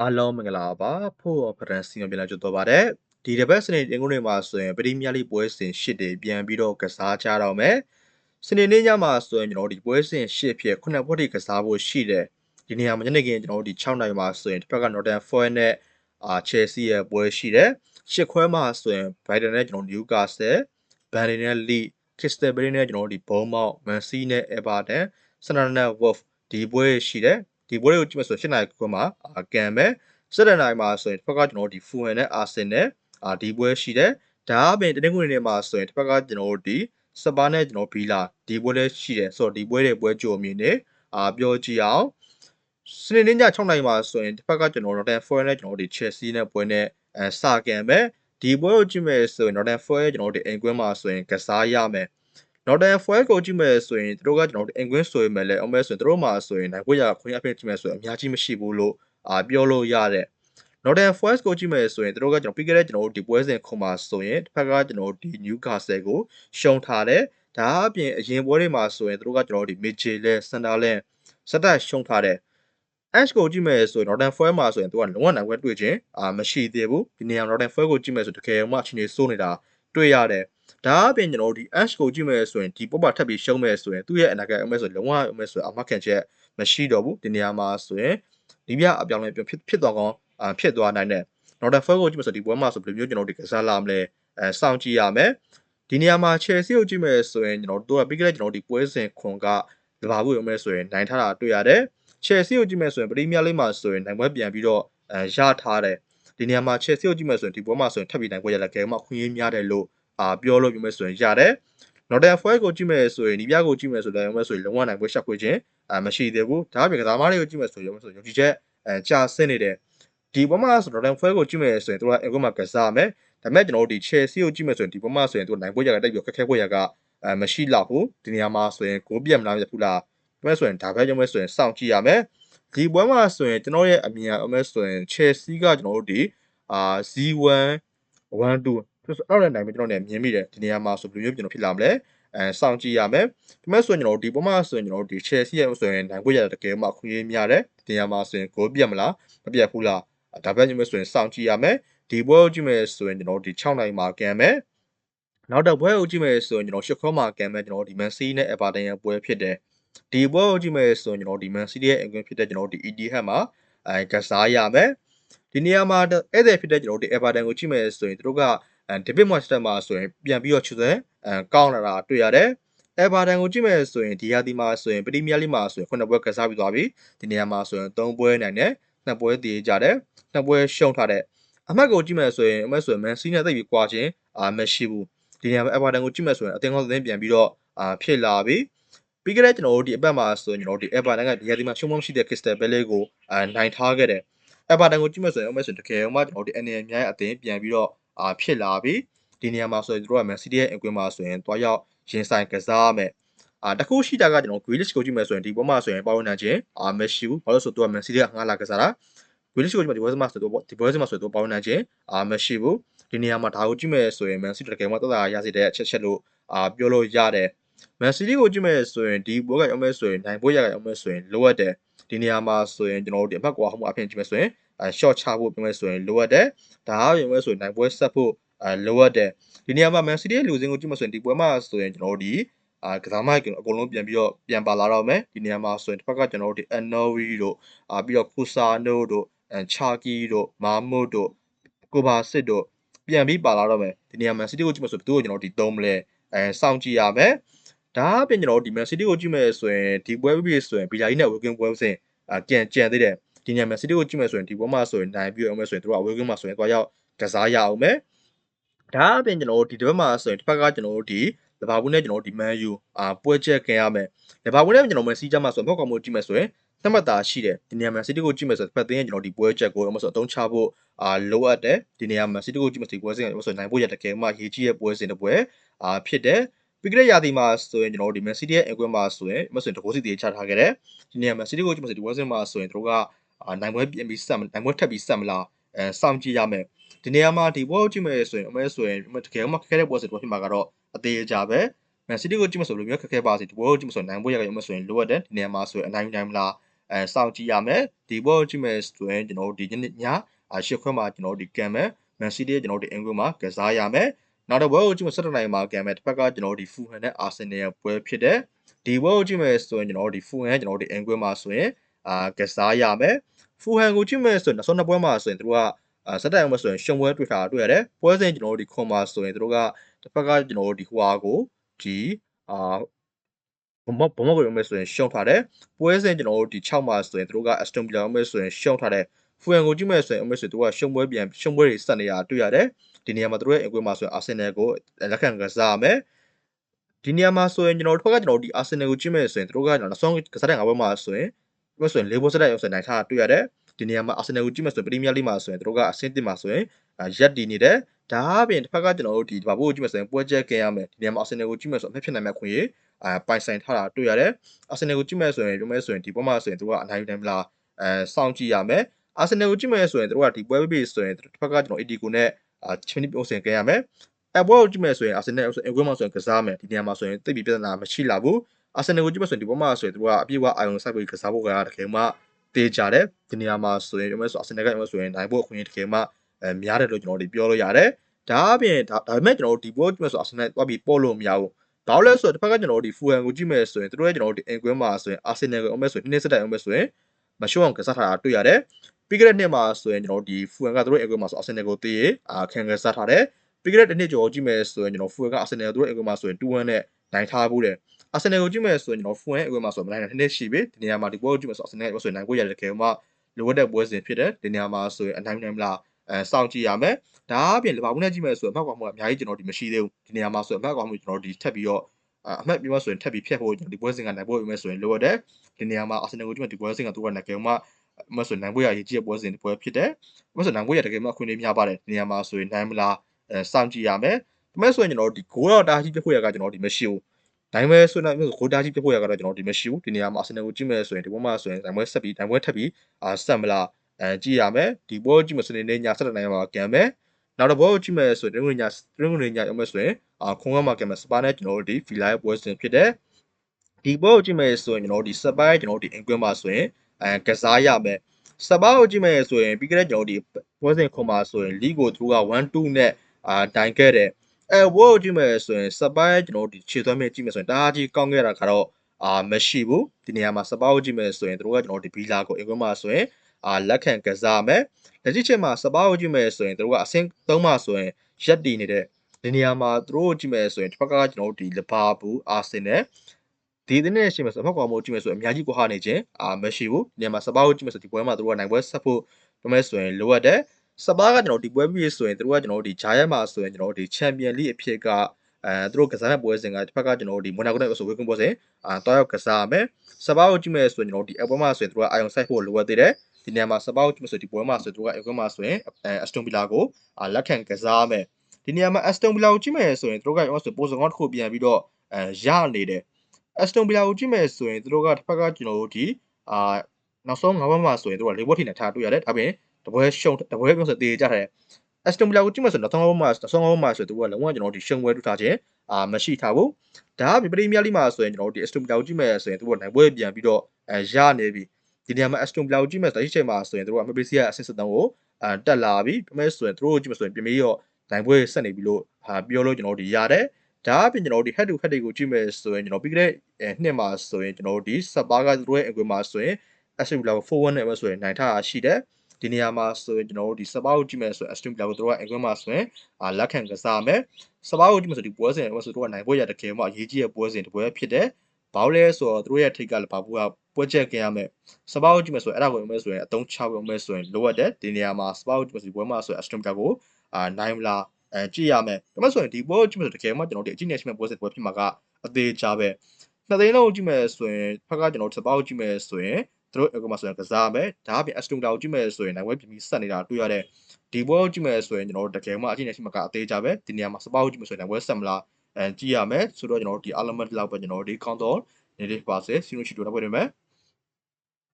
အားလုံးမင်္ဂလာပါဖို့ဖရန်စီမပြန်လာကြတော့ပါတယ်ဒီတစ်ပတ်စနေတင်ကုန်းတွေမှာဆိုရင်ပရိမီယာလိပွဲစဉ်၈တွေပြန်ပြီးတော့ကစားကြတော့မယ်စနေနေ့ညမှာဆိုရင်ကျွန်တော်တို့ဒီပွဲစဉ်၈ဖြစ်ခုနှစ်ပွဲတွေကစားဖို့ရှိတယ်ဒီနေရာမှာညနေခင်းကျွန်တော်တို့ဒီ6နိုင်မှာဆိုရင်တစ်ဖက်က Northern Forest နဲ့အာ Chelsea ရဲ့ပွဲရှိတယ်ရှစ်ခွဲမှာဆိုရင် Brighton နဲ့ကျွန်တော် Newcastle Burnley နဲ့ Leeds Crystal Palace နဲ့ကျွန်တော်တို့ဒီ Bournemouth Man City နဲ့ Everton Sunderland နဲ့ Wolves ဒီပွဲရှိတယ် ဒီပွဲတွေကိုကြည့်မယ်ဆိုရင်၈နိုင်ခွဲမှာအာကန်မယ်၁၇နိုင်မှာဆိုရင်တစ်ဖက်ကကျွန်တော်တို့ဒီ Fulham နဲ့ Arsenal နဲ့အာဒီပွဲရှိတယ်ဒါအပြင်တနင်္ဂနွေနေ့မှာဆိုရင်တစ်ဖက်ကကျွန်တော်တို့ဒီစပါးနဲ့ကျွန်တော်ဘီလာဒီပွဲလည်းရှိတယ်ဆိုတော့ဒီပွဲတွေပွဲကြိုအမြင်နဲ့အာပြောကြည့်အောင်စနေနေ့ည6နိုင်မှာဆိုရင်တစ်ဖက်ကကျွန်တော်တို့ Northern Forest နဲ့ကျွန်တော်တို့ဒီ Chelsea နဲ့ပွဲနဲ့အဲစာကန်မယ်ဒီပွဲကိုကြည့်မယ်ဆိုရင် Northern Forest ကျွန်တော်တို့အိမ်ကွင်းမှာဆိုရင်ကစားရမယ် Northern Forest ကိုကြည့်မယ်ဆိုရင်သူတို့ကကျွန်တော်တို့အင်ကွင်းဆိုရင်လည်းအမဲဆိုရင်သူတို့မှာဆိုရင်နိုင်ခွင့်ရခွင့်အဖြစ်ကြည့်မယ်ဆိုရင်အများကြီးမရှိဘူးလို့အာပြောလို့ရတဲ့ Northern Forest ကိုကြည့်မယ်ဆိုရင်သူတို့ကကျွန်တော်ပြီးခဲ့တဲ့ကျွန်တော်တို့ဒီပွဲစဉ်ခုမှာဆိုရင်တစ်ဖက်ကကျွန်တော်တို့ဒီ Newcastle ကိုရှုံထားတယ်ဒါအပြင်အရင်ပွဲတွေမှာဆိုရင်သူတို့ကကျွန်တော်တို့ဒီ Midtjylland Sunderland စက်တက်ရှုံထားတယ် Ash ကိုကြည့်မယ်ဆိုရင် Northern Forest မှာဆိုရင်သူကလုံးဝနိုင်ခွင့်တွေ့ခြင်းအာမရှိသေးဘူးဒီနေရာ Northern Forest ကိုကြည့်မယ်ဆိုတကယ်မှအချိန်ကြီးစိုးနေတာတွေ့ရတယ် ဒါအပြင်ကျွန်တော်တို့ဒီ Ash ကိုကြည့်မယ်ဆိုရင်ဒီပုံမှာထပ်ပြီးရှုံးမယ်ဆိုရင်သူ့ရဲ့အနာဂတ်အမဲဆိုလုံးဝအမဲဆိုအမခံချက်မရှိတော့ဘူးဒီနေရာမှာဆိုရင်ဒီပြအပြောင်းလဲဖြစ်ဖြစ်သွားကောင်းအာဖြစ်သွားနိုင်တယ် Northern Forest ကိုကြည့်မယ်ဆိုဒီပွဲမှာဆိုဘယ်လိုမျိုးကျွန်တော်တို့ဒီကစားလာမလဲအဲစောင့်ကြည့်ရမယ်ဒီနေရာမှာ Chelsea ကိုကြည့်မယ်ဆိုရင်ကျွန်တော်တို့ကပြီးခဲ့တဲ့ကျွန်တော်တို့ဒီပွဲစဉ်ခွန်ကလဘာဘူးရုံမဲ့ဆိုရင်နိုင်ထားတာတွေ့ရတယ် Chelsea ကိုကြည့်မယ်ဆိုရင်ပရီးမီးယားလိမှာဆိုရင်နိုင်ပွဲပြန်ပြီးတော့အဲရထားတယ်ဒီနေရာမှာ Chelsea ကိုကြည့်မယ်ဆိုရင်ဒီပွဲမှာဆိုရင်ထပ်ပြီးနိုင်ပွဲရလာကဲမှခွင့်ရများတယ်လို့ အာပြောလို့ပြောမယ်ဆိုရင်ရတယ် Northern Forest ကိုကြည့်မယ်ဆိုရင်ဒီပြကိုကြည့်မယ်ဆိုလည်းမဲ့ဆိုရင်လုံးဝနိုင်ပွဲရှက်ခွေခြင်းအာမရှိသေးဘူးဒါအပြင်ကစားသမားတွေကိုကြည့်မယ်ဆိုရင်ဆိုယုံကြည်ချက်အဲကြာဆင်းနေတယ်ဒီပွဲမှာဆို Northern Forest ကိုကြည့်မယ်ဆိုရင်တို့ကအင်ကွမှာကစားမယ်ဒါပေမဲ့ကျွန်တော်တို့ဒီ Chelsea ကိုကြည့်မယ်ဆိုရင်ဒီပွဲမှာဆိုရင်တို့နိုင်ပွဲရကတက်ပြီးခက်ခဲပွဲရကအဲမရှိတော့ဘူးဒီနေရာမှာဆိုရင်ကိုပြတ်မလားပြဘူးလားဒါပေမဲ့ဆိုရင်ဒါပဲကြောင့်မဲ့ဆိုရင်စောင့်ကြည့်ရမယ်ဒီပွဲမှာဆိုရင်ကျွန်တော်ရဲ့အမြင်အမဲ့ဆိုရင် Chelsea ကကျွန်တော်တို့ဒီအာ Z1 1 2 ဆိုတော့အဲ့တိုင်းပဲကျွန်တော်လည်းမြင်မိတယ်ဒီနေရာမှာဆိုဘယ်လိုမျိုးကျွန်တော်ဖြစ်လာမလဲအဲစောင့်ကြည့်ရမယ်ဒီမဲ့ဆိုရင်ကျွန်တော်ဒီပွဲမှာဆိုရင်ကျွန်တော်ဒီ Chelsea ရဲ့ဆိုရင်နိုင်ခွင့်ရတဲ့တကယ်မှခွင့်ရများတယ်ဒီနေရာမှာဆိုရင်ဂိုးပြတ်မလားမပြတ်ဘူးလားဒါပဲညမဲ့ဆိုရင်စောင့်ကြည့်ရမယ်ဒီပွဲကိုကြည့်မယ်ဆိုရင်ကျွန်တော်ဒီ6နိုင်မှာကန်မယ်နောက်တော့ပွဲကိုကြည့်မယ်ဆိုရင်ကျွန်တော်ရှစ်ခွဲမှာကန်မယ်ကျွန်တော်ဒီ Man City နဲ့ Everton ရဲ့ပွဲဖြစ်တယ်ဒီပွဲကိုကြည့်မယ်ဆိုရင်ကျွန်တော်ဒီ Man City ရဲ့အင်ကွင်းဖြစ်တဲ့ကျွန်တော်ဒီ ETH မှာအဲကစားရမယ်ဒီနေရာမှာဧည့်သည်ဖြစ်တဲ့ကျွန်တော်ဒီ Everton ကိုကြည့်မယ်ဆိုရင်သူတို့က အဲ David Moyes မှာဆိုရင်ပြန်ပြီးတော့ချူတယ်အဲကောင်းလာတာတွေ့ရတယ်။ Everton ကိုကြည့်မယ်ဆိုရင်ဒီဟာဒီမှာဆိုရင်ပရီးမီးယားလိမှာဆိုရင်ခုနှစ်ပွဲကစားပြီးသွားပြီ။ဒီနေရာမှာဆိုရင်သုံးပွဲနိုင်တယ်။နှစ်ပွဲတည်ကြတယ်။နှစ်ပွဲရှုံးထားတယ်။အမှတ်ကိုကြည့်မယ်ဆိုရင်အမှတ်ဆိုရင် Man City နဲ့သိပြီးကွာခြင်းအာမရှိဘူး။ဒီနေရာမှာ Everton ကိုကြည့်မယ်ဆိုရင်အသင်းကောင်းသတင်းပြန်ပြီးတော့အာဖြစ်လာပြီ။ပြီးခဲ့တဲ့ကျွန်တော်တို့ဒီအပတ်မှာဆိုရင်ကျွန်တော်တို့ဒီ Everton ကဒီဟာဒီမှာရှုံးမရှိတဲ့ Crystal Palace ကိုအာနိုင်ထားခဲ့တယ်။ Everton ကိုကြည့်မယ်ဆိုရင်အမှတ်ဆိုရင်တကယ်မှကျွန်တော်တို့ဒီအနေအများရဲ့အသင်းပြန်ပြီးတော့ အာဖြစ်လာပြီ။ဒီနေရာမှာဆိုရင်တို့က Man City ရဲ့အင်ကွင်းမှာဆိုရင်တွားရောက်ရင်ဆိုင်ကစားမယ်အာတခုရှိတာကကျွန်တော် Grealish ကိုကြည့်မယ်ဆိုရင်ဒီပွဲမှာဆိုရင်ပါဝင်နိုင်ခြင်းအာမရှိဘူးဘာလို့ဆိုတော့ Man City ကငှားလာကစားတာ Grealish ကိုကြည့်မယ်ဒီပွဲမှာဆိုတော့ဒီပွဲမှာဆိုတော့ပါဝင်နိုင်ခြင်းအာမရှိဘူးဒီနေရာမှာဒါကိုကြည့်မယ်ဆိုရင် Man City တကယ်မှတက်တာရစေတဲ့အချက်ချက်လို့အာပြောလို့ရတယ် Man City ကိုကြည့်မယ်ဆိုရင်ဒီပွဲကရောက်မယ်ဆိုရင်နိုင်ပွဲရကရောက်မယ်ဆိုရင်လိုအပ်တယ်ဒီနေရာမှာဆိုရင်ကျွန်တော်တို့ဒီအဖက်ကွာဟိုမှာအဖြစ်ကြည့်မယ်ဆိုရင်အဲ short ချဖို့ပြောမယ်ဆိုရင်လိုအပ်တယ်ဒါကပြောမယ်ဆိုရင်နိုင်ပွဲဆက်ဖို့အဲလိုအပ်တယ်ဒီနေရာမှာ Man City ရဲ့လူစင်းကိုကြည့်မှဆိုရင်ဒီပွဲမှာဆိုရင်ကျွန်တော်တို့ဒီအာကစားမအကုန်လုံးပြန်ပြီးတော့ပြန်ပါလာတော့မယ်ဒီနေရာမှာဆိုရင်တစ်ဖက်ကကျွန်တော်တို့ဒီ Anowi တို့အာပြီးတော့ Kusano တို့အဲ Chaki တို့ Mahmoud တို့ Kovacic တို့ပြန်ပြီးပါလာတော့မယ်ဒီနေရာမှာ City ကိုကြည့်မှဆိုဘယ်သူ့ကိုကျွန်တော်တို့ဒီသုံးမလဲအဲစောင့်ကြည့်ရမယ်ဒါအပြင်ကျွန်တော်တို့ဒီ Man City ကိုကြည့်မယ်ဆိုရင်ဒီပွဲပြီးဆိုရင်ဘီလာကြီးနဲ့ Working ပွဲစဉ်အာကြံကြံသေးတယ် ဒီနေရာမှာ City ကိုကြည့်မယ်ဆိုရင်ဒီပွဲမှာဆိုရင်နိုင်ပြီးအောင်မယ်ဆိုရင်တို့က Working မှာဆိုရင်တော့ရောက်ကစားရအောင်မယ်ဒါအပြင်ကျွန်တော်တို့ဒီတစ်ပတ်မှာဆိုရင်တစ်ဖက်ကကျွန်တော်တို့ဒီလဘာဘူးနဲ့ကျွန်တော်တို့ဒီ Man U အာပွဲချက်ခင်ရမယ်လဘာဘူးနဲ့ကျွန်တော် Man City ကြမှာဆိုရင်ဘောက်ကောင်မို့ကြည့်မယ်ဆိုရင်နှစ်မှတ်သာရှိတယ်ဒီနေရာမှာ City ကိုကြည့်မယ်ဆိုတော့ဖက်သိန်းကျွန်တော်ဒီပွဲချက်ကိုအမဆိုအသုံးချဖို့အာလိုအပ်တယ်ဒီနေရာမှာ City ကိုကြည့်မယ်ဆိုပွဲစဉ်ကဆိုနိုင်ဖို့ရတကယ်မှရေးကြီးရဲ့ပွဲစဉ်တစ်ပွဲအာဖြစ်တယ်ပြီးကြတဲ့ရာသီမှာဆိုရင်ကျွန်တော်တို့ဒီ Man City ရဲ့အကွင်းမှာဆိုရင်မဆိုရင်တကိုးစီတည်ချထားခဲ့တယ်ဒီနေရာမှာ City ကိုကြည့်မယ်ဆိုဒီပွဲစဉ်မှာဆိုရင်တို့ကအာ နိုင်ပွဲပြင်ပြီးဆက်နိုင်ပွဲထပ်ပြီးဆက်မလားအဲစောင့်ကြည့်ရမယ်ဒီနေရာမှာဒီပွဲကိုကြည့်မယ်ဆိုရင်အမဲဆိုရင်တကယ်မှခက်ခဲတဲ့ပွဲစဉ်တစ်ပွဲဖြစ်မှာကတော့အသေးအကြပဲမန်စီးတီးကိုကြည့်မဆိုလို့မျိုးခက်ခဲပါစေဒီပွဲကိုကြည့်မဆိုနိုင်ပွဲရကြရမဆိုရင်လိုအပ်တယ်ဒီနေရာမှာဆိုရင်အနိုင်နိုင်မလားအဲစောင့်ကြည့်ရမယ်ဒီပွဲကိုကြည့်မယ်ဆိုရင်ကျွန်တော်တို့ဒီညညအာရှစ်ခွဲမှာကျွန်တော်တို့ဒီကံမယ်မန်စီးတီးကျွန်တော်တို့ဒီအင်ကွင်းမှာကစားရမယ်နောက်တော့ပွဲကိုကြည့်မယ်17နိုင်မှာကံမယ်တစ်ဖက်ကကျွန်တော်တို့ဒီဖူဟန်နဲ့အာဆင်နယ်ရဲ့ပွဲဖြစ်တဲ့ဒီပွဲကိုကြည့်မယ်ဆိုရင်ကျွန်တော်တို့ဒီဖူဟန်ကျွန်တော်တို့ဒီအင်ကွင်းမှာဆိုရင် အာကစားရမယ်ဖူဟန်ကိုကြည့်မယ်ဆိုရင်နောက်ဆုံးနှစ်ပွဲမှာဆိုရင်တို့ကအာစက်တိုင်မှာဆိုရင်ရှုံပွဲတွေ့တာတွေ့ရတယ်ပွဲစဉ်ကျွန်တော်တို့ဒီခွန်မှာဆိုရင်တို့ကတစ်ဖက်ကကျွန်တော်တို့ဒီဟွာကိုဒီအာဘမဘမကိုရုံးမဲ့ဆိုရင်ရှုံထားတယ်ပွဲစဉ်ကျွန်တော်တို့ဒီ6မှာဆိုရင်တို့က Aston Villa ရုံးမဲ့ဆိုရင်ရှုံထားတယ်ဖူဟန်ကိုကြည့်မဲ့ဆိုရင်အမဲ့ဆိုတို့ကရှုံပွဲပြန်ရှုံပွဲတွေဆက်နေတာတွေ့ရတယ်ဒီနေရာမှာတို့ရဲ့အင်ကွင်းမှာဆိုရင် Arsenal ကိုလက်ခံကစားရမယ်ဒီနေရာမှာဆိုရင်ကျွန်တော်တို့ကကျွန်တော်တို့ဒီ Arsenal ကိုကြည့်မဲ့ဆိုရင်တို့ကကျွန်တော်နောက်ဆုံးကစားတဲ့ငါးပွဲမှာဆိုရင် ပြောဆိုရင်လေးပွဲဆက်တဲ့ရောက်ဆိုနိုင်ထားတွေ့ရတယ်ဒီနေရာမှာ Arsenal ကိုကြည့်မဲ့ဆိုရင်ပရီးမီးယားလိမှာဆိုရင်တို့ကအဆင့်1မှာဆိုရင်ရက်တည်နေတယ်ဒါအပြင်တစ်ဖက်ကကျွန်တော်တို့ဒီဘာဘို့ကိုကြည့်မဲ့ဆိုရင်ပွဲချက်ကင်ရမယ်ဒီနေရာမှာ Arsenal ကိုကြည့်မဲ့ဆိုအမှတ်ဖြစ်နိုင်မဲ့ခွင့်ရအာပိုင်ဆိုင်ထားတာတွေ့ရတယ် Arsenal ကိုကြည့်မဲ့ဆိုရင်ပြောမဲ့ဆိုရင်ဒီပွဲမှာဆိုရင်တို့ကအနိုင်ယူနိုင်မလားအဲစောင့်ကြည့်ရမယ် Arsenal ကိုကြည့်မဲ့ဆိုရင်တို့ကဒီပွဲပေးဆိုရင်တစ်ဖက်ကကျွန်တော် AD ကိုနဲ့အာချမနီပုံစံကင်ရမယ်အပွဲကိုကြည့်မဲ့ဆိုရင် Arsenal ဆိုရင်အကွင်းမှာဆိုရင်ကစားမယ်ဒီနေရာမှာဆိုရင်တိတ်ပြီးပြဿနာမရှိလာဘူး Arsenal ကိုကြည့်မဲ့ဆိုရင်ဒီပွဲမှာဆိုရင်တို့ကအပြည့်အဝအာရုံစိုက်ပြီးကစားဖို့ကတကယ်မှတေးကြတယ်ဒီနေရာမှာဆိုရင်ပြောမဲ့ဆို Arsenal ကပြောမဲ့ဆိုရင်နိုင်ဖို့အခွင့်အရေးတကယ်မှအဲများတယ်လို့ကျွန်တော်တို့ပြောလို့ရတယ်ဒါအပြင်ဒါပေမဲ့ကျွန်တော်တို့ဒီပွဲကြည့်မဲ့ဆို Arsenal တွားပြီးပေါ်လို့မရဘူးဘာလို့လဲဆိုတော့တစ်ဖက်ကကျွန်တော်တို့ဒီ Fulham ကိုကြည့်မဲ့ဆိုရင်တို့ရဲ့ကျွန်တော်တို့ဒီအင်ကွင်းမှာဆိုရင် Arsenal ကိုအမဲ့ဆိုရင်နှစ်စက်တိုင်အမဲ့ဆိုရင်မရှုံအောင်ကစားထားတာတွေ့ရတယ်ပြီးခဲ့တဲ့နှစ်မှာဆိုရင်ကျွန်တော်တို့ဒီ Fulham ကတို့ရဲ့အင်ကွင်းမှာဆို Arsenal ကိုတေးရအာခံကစားထားတယ်ပြီးခဲ့တဲ့နှစ်ကျော်ကြည့်မဲ့ဆိုရင်ကျွန်တော် Fulham က Arsenal တို့ရဲ့အင်ကွင်းမှာဆိုရင်2-1နဲ့နိုင်ထားဘူးတယ် အာဆင်နယ်ကိုကြည့်မယ်ဆိုရင်ကျွန်တော် Fulham အကွင်းမှာဆိုမနိုင်တဲ့နှစ်ရှိပြီဒီနေရာမှာဒီပွဲကိုကြည့်မယ်ဆိုအာဆင်နယ်ကိုဆိုရင်နိုင်ဖို့ရတယ်တကယ်မှလိုအပ်တဲ့ပွဲစဉ်ဖြစ်တယ်ဒီနေရာမှာဆိုရင်အနိုင်နိုင်မလားအဲစောင့်ကြည့်ရမယ်ဒါအပြင်လီဗာပူးနဲ့ကြည့်မယ်ဆိုရင်အမှတ်ကွာမှုကအများကြီးကျွန်တော်ဒီမရှိသေးဘူးဒီနေရာမှာဆိုရင်အမှတ်ကွာမှုကျွန်တော်ဒီထပ်ပြီးတော့အမှတ်ပြီးမှဆိုရင်ထပ်ပြီးဖြတ်ဖို့ဒီပွဲစဉ်ကနိုင်ဖို့ပြီးမှဆိုရင်လိုအပ်တယ်ဒီနေရာမှာအာဆင်နယ်ကိုကြည့်မယ်ဒီပွဲစဉ်ကသူကနိုင်ကြမှမဆိုနိုင်ဖို့ရရေးကြည့်ပွဲစဉ်ဒီပွဲဖြစ်တယ်မဆိုနိုင်ဖို့ရတကယ်မှအခွင့်အရေးများပါတယ်ဒီနေရာမှာဆိုရင်နိုင်မလားအဲစောင့်ကြည့်ရမယ်ဒါမဲ့ဆိုရင်ကျွန်တော်ဒီဂိုးတော့တာကြီးပြဖို့ရကကျွန်တော်ဒီမရှိဘူး ဒိုင်းမဲဆွေးနွေးမျိုးကိုတာကြီးပြဖို့ရကတော့ကျွန်တော်ဒီမရှိဘူးဒီနေရာမှာအာဆင်နယ်ကိုကြည့်မယ်ဆိုရင်ဒီဘက်မှာဆိုရင်ဒိုင်းမဲဆက်ပြီးဒိုင်းမဲထပ်ပြီးအာဆက်မလားအဲကြည့်ရမယ်ဒီဘောကြည့်မယ်ဆိုရင်နေညဆက်တဲ့နိုင်မှာကံမယ်နောက်တော့ဘောကြည့်မယ်ဆိုရင်ဒင်းဝင်ညဒင်းဝင်ညရောက်မယ်ဆိုရင်အာခုံကမှာကံမယ်စပါနဲ့ကျွန်တော်တို့ဒီဖီလာရဲ့ပွဲစဉ်ဖြစ်တယ်ဒီဘောကြည့်မယ်ဆိုရင်ကျွန်တော်တို့ဒီစပါရဲ့ကျွန်တော်တို့ဒီအင်ကွင်းမှာဆိုရင်အဲကစားရမယ်စပါကိုကြည့်မယ်ဆိုရင်ပြီးခဲ့တဲ့ကျွန်တော်တို့ဒီပွဲစဉ်ခုံမှာဆိုရင်လီကိုသူက1 2နဲ့အာတိုင်ခဲ့တယ် အဲဝို့ကြည့်မယ်ဆိုရင်စပိုင်းကျွန်တော်တို့ဒီခြေသွမ်းမဲ့ကြည့်မယ်ဆိုရင်တအားကြီးကောင်းခဲ့တာကတော့အာမရှိဘူးဒီနေရာမှာစပိုင်းကိုကြည့်မယ်ဆိုရင်တို့ကကျွန်တော်တို့ဒီဘီလာကိုအင်ကွင်းမှာဆိုရင်အာလက်ခံကစားမယ်လက်ရှိချက်မှာစပိုင်းကိုကြည့်မယ်ဆိုရင်တို့ကအဆင့်3မှာဆိုရင်ရက်တည်နေတဲ့ဒီနေရာမှာတို့ကြည့်မယ်ဆိုရင်တစ်ဖက်ကကျွန်တော်တို့ဒီလဘာပူအာဆင်နယ်ဒီဒီနေ့ရှိမှဆိုအဖောက်ကောင်မို့ကြည့်မယ်ဆိုရင်အများကြီးကိုဟာနေခြင်းအာမရှိဘူးဒီနေရာမှာစပါးကိုကြည့်မယ်ဆိုဒီပွဲမှာတို့ကနိုင်ပွဲဆက်ဖို့ပြောမယ်ဆိုရင်လိုအပ်တယ် စပါးကကျွန်တော်ဒီပွဲပြီးဆိုရင်တို့ကကျွန်တော်ဒီဂျာယက်မှာဆိုရင်ကျွန်တော်ဒီချန်ပီယံလိအဖြစ်ကအဲသူတို့ကစားမဲ့ပွဲစဉ်ကတစ်ဖက်ကကျွန်တော်ဒီမိုနာကိုနဲ့ဆိုဝေကွန်ပွဲစဉ်အာတွားရောက်ကစားရမယ်စပါးကိုကြည့်မယ်ဆိုရင်ကျွန်တော်ဒီအပွဲမှာဆိုရင်တို့ကအာယုံဆိုင်ဖို့လိုအပ်သေးတယ်ဒီနေရာမှာစပါးကိုကြည့်မယ်ဆိုဒီပွဲမှာဆိုတို့ကအကွင်းမှာဆိုရင်အဲအစတွန်ဗီလာကိုအာလက်ခံကစားရမယ်ဒီနေရာမှာအစတွန်ဗီလာကိုကြည့်မယ်ဆိုရင်တို့ကရောဆိုပိုစံကောင်းတစ်ခုပြန်ပြီးတော့အဲရနေတယ်အစတွန်ဗီလာကိုကြည့်မယ်ဆိုရင်တို့ကတစ်ဖက်ကကျွန်တော်တို့ဒီအာနောက်ဆုံး၅ဘက်မှာဆိုရင်တို့ကလေးဘွက်ထိနဲ့ထားတွေ့ရတယ်ဒါပြင် တပွဲရှုံတပွဲပြောဆိုတေးကြတယ်အစတွန်ဗီလာကိုကြည့်မယ်ဆိုတော့နောက်ဆုံးဘက်မှာနောက်ဆုံးဘက်မှာဆိုတို့ကလုံးဝကျွန်တော်တို့ဒီရှုံပွဲတူထားခြင်းအာမရှိထားဘူးဒါကပရီးမီးယားလိမှာဆိုရင်ကျွန်တော်တို့ဒီအစတွန်ဗီလာကိုကြည့်မယ်ဆိုရင်တို့ကနိုင်ပွဲပြန်ပြီးတော့အဲရနေပြီဒီနေရာမှာအစတွန်ဗီလာကိုကြည့်မယ်ဆိုတော့ဒီချိန်မှာဆိုရင်တို့ကမပီစီယာအဆင့်73ကိုအဲတက်လာပြီဒါပေမဲ့ဆိုရင်တို့ကိုကြည့်မယ်ဆိုရင်ပြင်ပြီးတော့နိုင်ပွဲဆက်နေပြီလို့ဟာပြောလို့ကျွန်တော်တို့ဒီရတယ်ဒါအပြင်ကျွန်တော်တို့ဒီ head to head တွေကိုကြည့်မယ်ဆိုရင်ကျွန်တော်ပြီးခဲ့တဲ့နှစ်မှာဆိုရင်ကျွန်တော်တို့ဒီစပါးကတို့ရဲ့အကွေမှာဆိုရင် Aston Villa ကို4-1နဲ့ပဲဆိုရင်နိုင်ထားတာရှိတယ် ဒီနေရာမှာဆိုရင်ကျွန်တော်တို့ဒီစပါးကိုကြည့်မယ်ဆိုရင် Aston Villa ကိုတို့ကအကွေမှာဆိုရင်အာလက်ခံကစားမယ်စပါးကိုကြည့်မယ်ဆိုဒီပွဲစဉ်ပဲဆိုတို့ကနိုင်ပွဲရတဲ့ခေမှာအရေးကြီးတဲ့ပွဲစဉ်တစ်ပွဲဖြစ်တယ်ဘာလို့လဲဆိုတော့တို့ရဲ့ထိတ်ကလည်းဘာဘူးကပွဲချက်ကင်ရမယ်စပါးကိုကြည့်မယ်ဆိုရင်အဲ့ဒါကိုမယ်ဆိုရင်အတုံးချဖို့မယ်ဆိုရင်လိုအပ်တယ်ဒီနေရာမှာစပါးကိုကြည့်မယ်ဆိုဒီပွဲမှာဆိုရင် Aston Villa ကိုအာနိုင်မလားအဲကြည့်ရမယ်ဒါမှဆိုရင်ဒီပွဲကိုကြည့်မယ်ဆိုတကယ်မှကျွန်တော်တို့အကြည့်နေရှိမဲ့ပွဲစဉ်ပွဲဖြစ်မှာကအသေးချာပဲနှစ်သိန်းလုံးကိုကြည့်မယ်ဆိုရင်ဖက်ကကျွန်တော်စပါးကိုကြည့်မယ်ဆိုရင် သူတို့အကမှာဆိုရင်ကစားမယ်ဒါအပြင် Aston Villa ကိုကြည့်မယ်ဆိုရင်နိုင်ပွဲပြင်ပြီးဆက်နေတာတွေ့ရတဲ့ဒီပွဲကိုကြည့်မယ်ဆိုရင်ကျွန်တော်တို့တကယ်မှအကြည့်နေရှိမှာကအသေးချာပဲဒီနေရာမှာစပါးကိုကြည့်မယ်ဆိုရင်နိုင်ပွဲဆက်မလားအဲကြည့်ရမယ်ဆိုတော့ကျွန်တော်တို့ဒီ element လောက်ပဲကျွန်တော်တို့ဒီ count on နေလေးပါစေစီနိုချီတိုတော့ပွဲနေမယ်